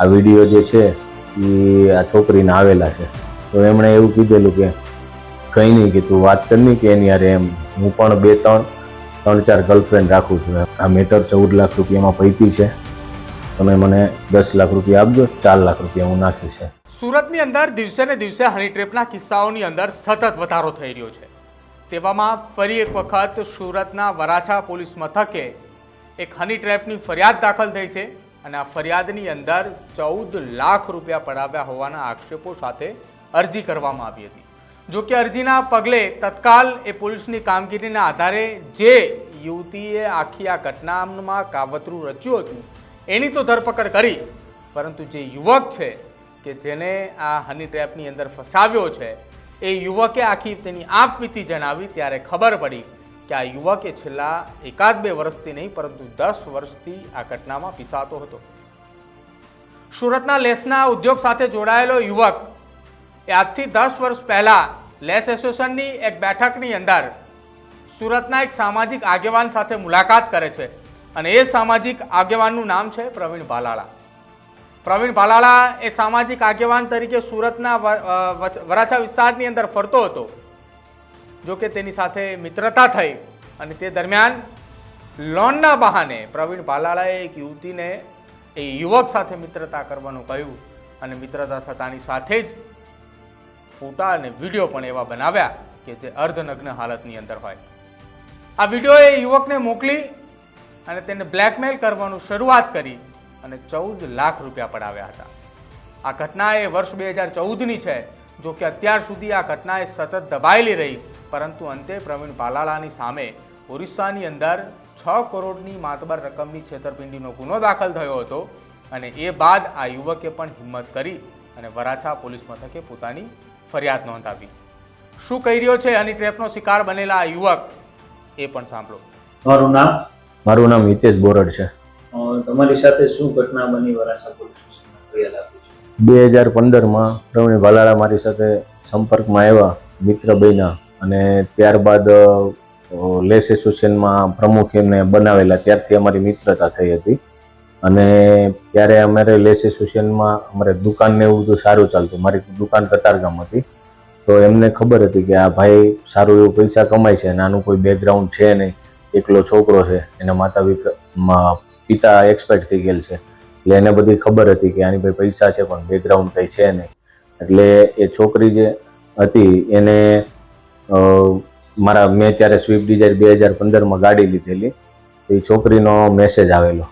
આ વીડિયો જે છે એ આ છોકરીને આવેલા છે. તો એમણે એવું કીધેલું કે, કંઈ નહીં કે તું વાત કરની કે એની યારે એમ, હું પણ બે ત્રણ ત્રણ ચાર ગર્લફ્રેન્ડ રાખું છું. આ મેટર ચૌદ લાખ રૂપિયામાં પૈકી છે. તમે મને દસ લાખ રૂપિયા આપજો, ચાર લાખ રૂપિયા હું નાખીશ. છે સુરતની અંદર દિવસે ને દિવસે હની ટ્રેપના કિસ્સાઓની અંદર સતત વધારો થઈ રહ્યો છે. તેવામાં ફરી એક વખત સુરતના વરાછા પોલીસ મથકે એક હની ટ્રેપની ફરિયાદ દાખલ થઈ છે. અને આ ફરિયાદની અંદર ચૌદ લાખ રૂપિયા પડાવ્યા હોવાના આક્ષેપો સાથે અરજી કરવામાં આવી હતી. જો કે અરજીના પગલે તત્કાલ એ પોલીસની કામગીરીના આધારે જે યુવતીએ આખી આ ઘટનામાં કાવતરું રચ્યું હતું, એની તો ધરપકડ કરી, પરંતુ જે યુવક છે કે જેને આ હની ટ્રેપની અંદર ફસાવ્યો છે, એ યુવકે આખી તેની આપવીતી જણાવી ત્યારે ખબર પડી કે આ યુવકે છેલ્લા એકાદ બે વર્ષથી નહીં, પરંતુ દસ વર્ષથી આ ઘટનામાં પીસાતો હતો. સુરતના લેસના ઉદ્યોગ સાથે જોડાયેલો યુવક એ આજથી દસ વર્ષ પહેલાં લેસ એસોસિએશનની એક બેઠકની અંદર સુરતના એક સામાજિક આગેવાન સાથે મુલાકાત કરે છે અને એ સામાજિક આગેવાનનું નામ છે પ્રવીણ ભાલાળા. પ્રવીણ ભાલાળા એ સામાજિક આગેવાન તરીકે સુરતના વરાછા વિસ્તારની અંદર ફરતો હતો. જો કે તેની સાથે મિત્રતા થઈ અને તે દરમિયાન લોનના બહાને પ્રવીણ ભાલાળાએ એક યુવતીને એ યુવક સાથે મિત્રતા કરવાનું કહ્યું અને મિત્રતા થતાની સાથે જ ફોટા અને વીડિયો પણ એવા બનાવ્યા કે જે અર્ધનગ્ન હાલતની અંદર હોય. આ વીડિયો એ યુવકને મોકલી અને તેને બ્લેકમેલ કરવાનું શરૂઆત કરી અને ચૌદ લાખ રૂપિયા પડાવ્યા હતા. આ ઘટના એ વર્ષ બે હજાર ચૌદની છે જોકે અત્યાર સુધી આ ઘટના એ સતત દબાયેલી રહી પરંતુ અંતે પ્રવીણ ભાલાળાની સામે ઓરિસ્સાની અંદર છ કરોડની માતબર રકમની છેતરપિંડીનો ગુનો દાખલ થયો હતો અને એ બાદ આ યુવકે પણ હિંમત કરી અને વરાછા પોલીસ મથકે પોતાની ફરિયાદ નોંધાવી. શું કહી રહ્યો છે? હની ટ્રેપનો શિકાર બનેલા આ યુવક? એ પણ સાંભળો. મારું નામ? મારું નામ હિતેશ બોરડ છે. તમારી સાથે શું ઘટના બની વરાછા પોલીસ બે હજાર પંદરમાં પ્રવીણ ભાલાળા મારી સાથે સંપર્કમાં આવ્યા મિત્ર બન્યા. અને ત્યારબાદ લેસ એસોસિએશનમાં પ્રમુખ એમને બનાવેલા. ત્યારથી અમારી મિત્રતા થઈ હતી. અને ત્યારે અમારે લેસ એસોસિએશનમાં, અમારે દુકાન ને એવું બધું સારું ચાલતું. મારી દુકાન કતારગામ હતી. તો એમને ખબર હતી કે આ ભાઈ સારું એવું પૈસા કમાય છે અને આનું કોઈ બેકગ્રાઉન્ડ છે નહીં. એકલો છોકરો છે. એના માતા પિતા એક્સપર્ટ થઈ ગયેલ છે. એટલે એને બધી ખબર હતી કે આની ભાઈ પૈસા છે, પણ બેકગ્રાઉન્ડ કંઈ છે નહીં. એટલે એ છોકરી જે હતી, એને મારા, મેં ત્યારે સ્વિફ્ટ ડિઝાયર બે હજાર પંદરમાં ગાડી લીધેલી. તો એ છોકરીનો મેસેજ આવેલો.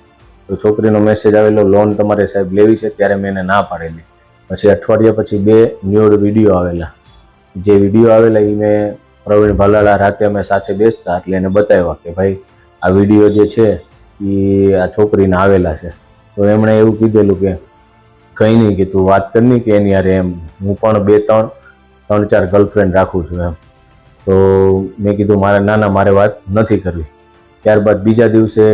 તો છોકરીનો મેસેજ આવેલો લોન તમારે સાહેબ લેવી છે, ત્યારે મેં એને ના પાડેલી. પછી અઠવાડિયા પછી બે ન્યૂડ વીડિયો આવેલા. જે વીડિયો આવેલા એ મેં પ્રવીણ ભલાળા રાતે અમે સાથે બેસતા એટલે એને બતાવ્યા કે, ભાઈ, આ વીડિયો જે છે એ આ છોકરીને આવેલા છે. તો એમણે એવું કીધેલું કે, કંઈ નહીં કે તું વાત કરની કે એની યારે એમ હું પણ બે, ત્રણ ત્રણ, ચાર ગર્લફ્રેન્ડ રાખું છું એમ. તો મેં કીધું મારે ના ના મારે વાત નથી કરવી. ત્યારબાદ બીજા દિવસે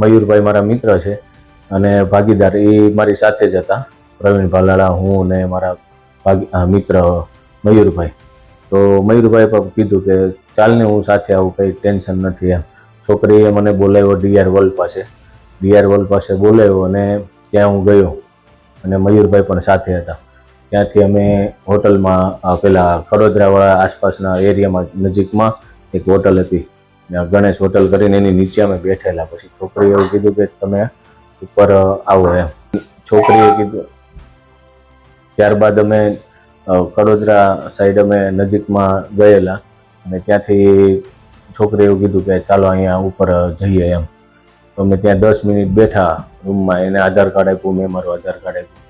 મયુરભાઈ મારા મિત્ર છે અને ભાગીદાર એ મારી સાથે જ હતા. પ્રવીણ ભાલાળા, હું ને મારા ભાગી મિત્ર મયુરભાઈ. તો મયુરભાઈ પણ કીધું કે ચાલને હું સાથે આવું, કંઈ ટેન્શન નથી એમ. છોકરીએ મને બોલાવ્યો ડીઆર વર્લ્ડ પાસે ડીઆર વર્લ્ડ પાસે બોલાવ્યો અને ત્યાં હું ગયો. અને મયુરભાઈ પણ સાથે હતા. ત્યાંથી અમે હોટલમાં પેલા કડોદરાવાળા આસપાસના એરિયામાં નજીકમાં એક હોટલ હતી. ગણેશ હોટલ કરીને એની નીચે અમે બેઠેલા. પછી છોકરીએ એવું કીધું કે તમે ઉપર આવો એમ. છોકરીએ કીધું, ત્યારબાદ અમે કડોદરા સાઈડ અમે નજીકમાં ગયેલા. અને ત્યાંથી છોકરીએ એવું કીધું કે ચાલો અહીંયા ઉપર જઈએ એમ. તો અમે ત્યાં દસ મિનિટ બેઠા રૂમમાં એને આધાર કાર્ડ આપ્યું, મેં મારું આધાર કાર્ડ આપ્યું.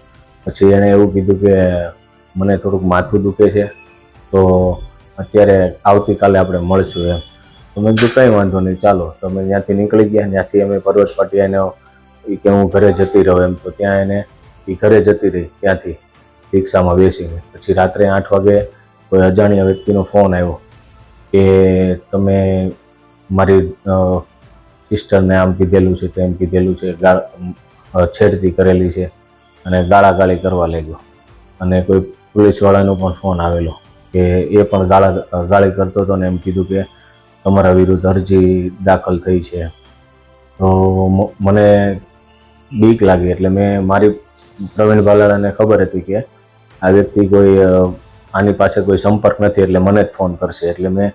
પછી એણે એવું કીધું કે મને થોડુંક માથું દુખે છે, તો અત્યારે આવતીકાલે આપણે મળશું એમ. તો મેં કીધું, કંઈ વાંધો નહીં, ચાલો. તો અમે ત્યાંથી નીકળી ગયા, ત્યાંથી અમે પર્વત પાટી એને એ કે હું ઘરે જતી રહું એમ. તો ત્યાં એને એ ઘરે જતી રહી, ત્યાંથી રિક્ષામાં બેસીને. પછી રાત્રે આઠ વાગે કોઈ અજાણ્યા વ્યક્તિનો ફોન આવ્યો કે તમે મારી સિસ્ટરને આમ કીધેલું છે, તેમ કીધેલું છે છેડતી કરેલી છે. અને ગાળાગાળી કરવા લાગ્યો. અને કોઈ પોલીસવાળાનો પણ ફોન આવેલો કે એ પણ ગાળા, ગાળી કરતો હતો ને એમ કીધું કે તમારા વિરુદ્ધ અરજી દાખલ થઈ છે. તો મને બીક લાગી એટલે મેં મારી પ્રવીણ ભાલાળાને ખબર હતી કે આ વ્યક્તિ કોઈ આની પાસે કોઈ સંપર્ક નથી એટલે મને જ ફોન કરશે. એટલે મેં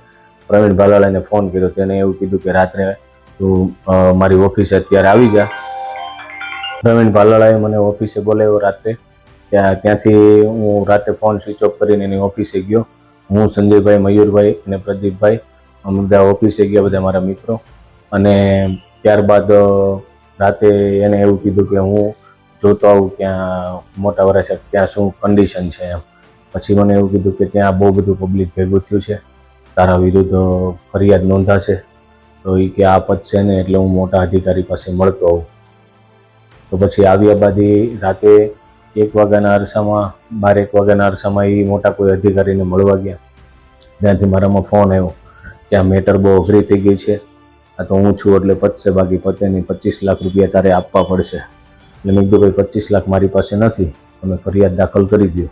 પ્રવીણ ભાલાળાને ફોન કર્યો. તેને એવું કીધું કે રાત્રે તું મારી ઓફિસે અત્યારે આવી જા. પ્રવીણ ભાલાળાએ મને ઓફિસે બોલાવ્યો રાત્રે. ત્યાં ત્યાંથી હું રાતે ફોન સ્વિચ ઓફ કરીને એની ઓફિસે ગયો. હું સંજયભાઈ મયુરભાઈ અને પ્રદીપભાઈ અમે બધા ઓફિસે ગયા બધા મારા મિત્રો. અને ત્યારબાદ રાતે એને એવું કીધું કે હું જોતો આવું ક્યાં મોટા વરાછા ત્યાં શું કન્ડિશન છે એમ. પછી મને એવું કીધું કે ત્યાં બહુ બધું પબ્લિક ભેગું થયું છે. તારા વિરુદ્ધ ફરિયાદ નોંધાશે. તો એ કે આ છે ને એટલે હું મોટા અધિકારી પાસે મળતો આવું. તો પછી આવ્યા બાદ રાતે એક વાગ્યાના અરસામાં, બાર એક વાગ્યાના અરસામાં એ મોટા કોઈ અધિકારીને મળવા ગયા. ત્યાંથી મારામાં ફોન આવ્યો કે આ મેટર બહુ અઘરી થઈ ગઈ છે. આ તો હું છું એટલે પતશે બાકી પતે નહીં. પચીસ લાખ રૂપિયા તારે આપવા પડશે. એટલે મેં કીધું, ભાઈ, પચીસ લાખ મારી પાસે નથી. તમે ફરિયાદ દાખલ કરી દો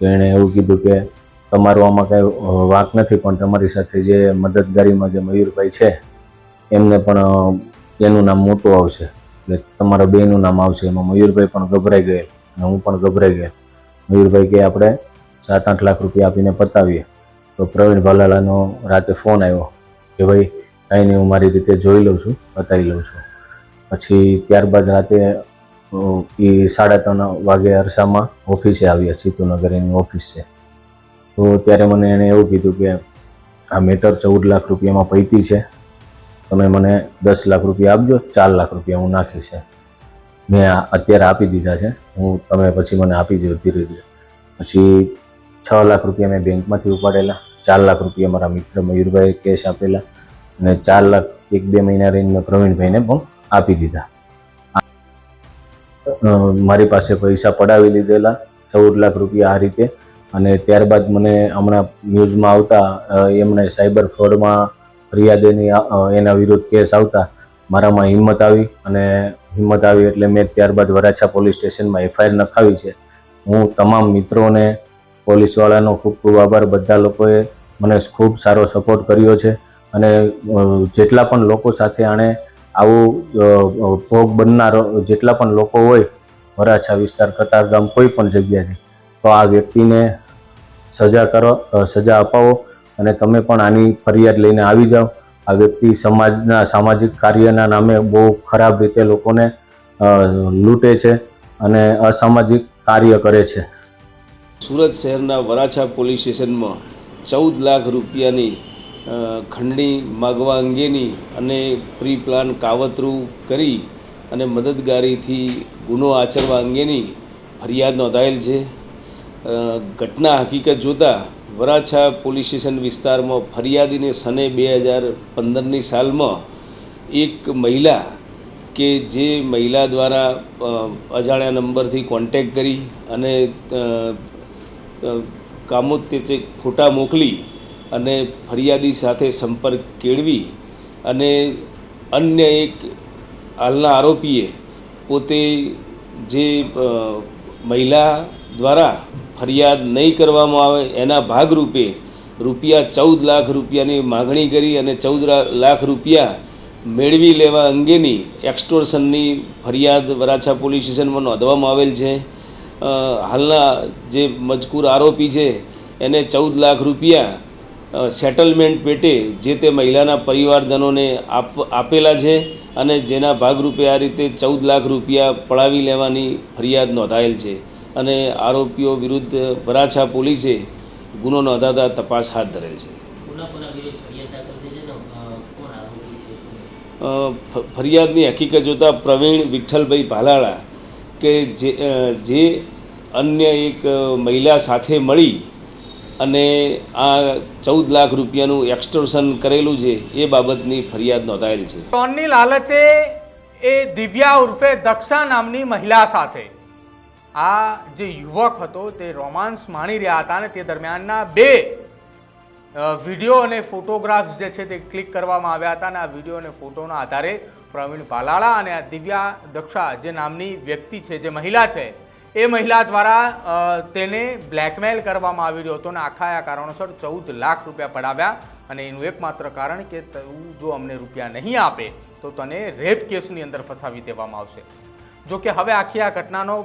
તો એણે એવું કીધું કે, તમારો આમાં કાંઈ વાંક નથી, પણ તમારી સાથે જે મદદગારીમાં જે મયુરભાઈ છે, એમને પણ એનું નામ મોટું આવશે. એટલે તમારા બેનું નામ આવશે. એમાં મયુરભાઈ પણ ગભરાઈ ગયેલ અને હું પણ ગભરાઈ ગયેલ મયુરભાઈ કે આપણે સાત આઠ લાખ રૂપિયા આપીને પતાવીએ. તો પ્રવીણ ભાલાલાનો રાતે ફોન આવ્યો કે ભાઈ, કાંઈ નહીં, હું મારી રીતે જોઈ લઉં છું પતાવી લઉં છું. પછી ત્યારબાદ રાતે એ સાડા ત્રણ વાગે અરસામાં ઓફિસે આવ્યા સીતુનગર એની ઓફિસ. છે તો ત્યારે મને એણે એવું કીધું કે આ મેટર ચૌદ લાખ રૂપિયામાં પૈતી છે. તમે મને દસ લાખ રૂપિયા આપજો, ચાર લાખ રૂપિયા હું નાખીશ મેં અત્યારે આપી દીધા છે. હું તમે પછી મને આપી દો ધીરે ધીરે. પછી છ લાખ રૂપિયા મેં બેંકમાંથી ઉપાડેલા, ચાર લાખ રૂપિયા મારા મિત્ર મયુરભાઈએ કેશ આપેલા અને ચાર લાખ એક બે મહિના રહીને મેં પ્રવીણભાઈને પણ આપી દીધા. મારી પાસે પૈસા પડાવી લીધેલા, ચૌદ લાખ રૂપિયા આ રીતે. અને ત્યારબાદ મને હમણાં ન્યૂઝમાં આવતા એમણે સાયબર ફ્રોડમાં ફરિયાદ એની વિરુદ્ધ કેસ આવતા મારામાં હિંમત આવી અને હિંમત આવી એટલે મેં ત્યારબાદ વરાછા પોલીસ સ્ટેશનમાં એફઆઈઆર નખાવી છે. હું તમામ મિત્રોને, પોલીસવાળાનો ખૂબ ખૂબ આભાર. બધા લોકોએ મને ખૂબ સારો સપોર્ટ કર્યો છે અને જેટલા પણ લોકો સાથે આણે આવું ભોગ બનનાર, જેટલા પણ લોકો હોય વરાછા વિસ્તાર કતારગામ કોઈ પણ જગ્યાએ તો આ વ્યક્તિને સજા કરો સજા અપાવો અને તમે પણ આની ફરિયાદ લઈને આવી જાઓ. આ વ્યક્તિ સમાજના, સામાજિક કાર્યના નામે બહુ ખરાબ રીતે લોકોને લૂંટે છે અને અસામાજિક કાર્ય કરે છે. સુરત શહેરના વરાછા પોલીસ સ્ટેશનમાં ચૌદ લાખ રૂપિયાની ખંડણી માગવા અંગેની અને પ્રી પ્લાન કાવતરું કરી અને મદદગારીથી ગુનો આચરવા અંગેની ફરિયાદ નોંધાયેલ છે. ઘટના હકીકત જોતાં વરાછા પોલીસ સ્ટેશન વિસ્તારમાં ફરિયાદીને સને બે હજાર પંદરની સાલમાં એક મહિલા કે જે મહિલા દ્વારા અજાણ્યા નંબરથી કોન્ટેક કરી અને કામોત્તેજક ફોટા મોકલી અને ફરિયાદી સાથે સંપર્ક કેળવી અને અન્ય એક હાલના આરોપીએ પોતે જે મહિલા દ્વારા ફરિયાદ નહીં કરવામાં આવે એના ભાગરૂપે રૂપિયા ચૌદ લાખ રૂપિયાની માગણી કરી અને ચૌદ લાખ રૂપિયા મેળવી લેવા અંગેની એક્સટોર્શનની ફરિયાદ વરાછા પોલીસ સ્ટેશનમાં નોંધવામાં આવેલ છે. હાલના જે મજકૂર આરોપી છે, એને ચૌદ લાખ રૂપિયા સેટલમેન્ટ પેટે જે તે મહિલાના પરિવારજનોને આપ, આપેલા છે અને જેના ભાગરૂપે આ રીતે ચૌદ લાખ રૂપિયા પડાવી લેવાની ફરિયાદ નોંધાયેલ છે. અને આરોપીઓ વિરુદ્ધ વરાછા પોલીસે ગુનો નોંધાતા તપાસ હાથ ધરેલ છે. કોના કોના વિરુદ્ધ ફરિયાદ દાખલ થઈ છે ને અ, કોણ આરોપી છે? શું અ, ફ- ફરિયાદની હકીકત જોતાં પ્રવીણ વિઠ્ઠલભાઈ ભાલાળા કે જે જે અન્ય એક મહિલા સાથે મળી અને આ ચૌદ લાખ રૂપિયાનું એક્સટોર્શન કરેલું છે એ બાબતની ફરિયાદ નોંધાયેલી છે. લોનની લાલચે એ દિવ્યા ઉર્ફે દક્ષા નામની મહિલા સાથે આ જે યુવક હતો તે રોમાન્સ માણી રહ્યા હતા અને તે દરમિયાનના બે વીડિયો અને ફોટોગ્રાફ્સ જે છે તે ક્લિક કરવામાં આવ્યા હતા અને આ વીડિયો અને ફોટોના આધારે પ્રવીણ ભાલાળા અને આ દિવ્યા દક્ષા જે નામની વ્યક્તિ છે, જે મહિલા છે, એ મહિલા દ્વારા તેને બ્લેકમેલ કરવામાં આવી રહ્યો હતો અને આખા આ કારણોસર ચૌદ લાખ રૂપિયા પડાવ્યા અને એનું એકમાત્ર કારણ કે તું જો અમને રૂપિયા નહીં આપે તો તને રેપ કેસની અંદર ફસાવી દેવામાં આવશે. જો કે હવે આખી આ ઘટનાનો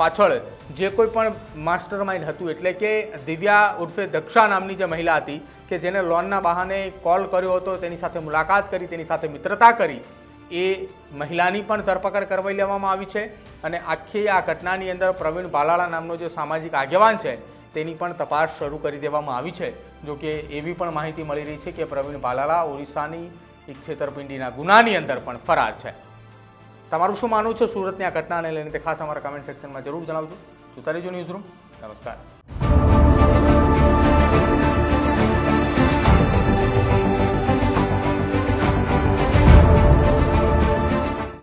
પાછળ જે કોઈ પણ માસ્ટર માઇન્ડ હતું, એટલે કે દિવ્યા ઉર્ફે દક્ષા નામની જે મહિલા હતી, કે જેને લોનના બહાને કોલ કર્યો હતો, તેની સાથે મુલાકાત કરી, તેની સાથે મિત્રતા કરી, એ મહિલાની પણ ધરપકડ કરવાઈ લેવામાં આવી છે. અને આખી આ ઘટનાની અંદર પ્રવીણ બાલાળા નામનો જે સામાજિક આગેવાન છે, તેની પણ તપાસ શરૂ કરી દેવામાં આવી છે. જો કે એવી પણ માહિતી મળી રહી છે કે પ્રવીણ બાલાળા ઓરિસ્સાની એક છેતરપિંડીના ગુનાની અંદર પણ ફરાર છે. તમારું શું માનવું છે સુરતની આ ઘટનાને લઈને તે ખાસ અમારા કમેન્ટ સેક્શનમાં જરૂર જણાવજો. જોતા રહેજો ન્યૂઝ રૂમ નમસ્કાર.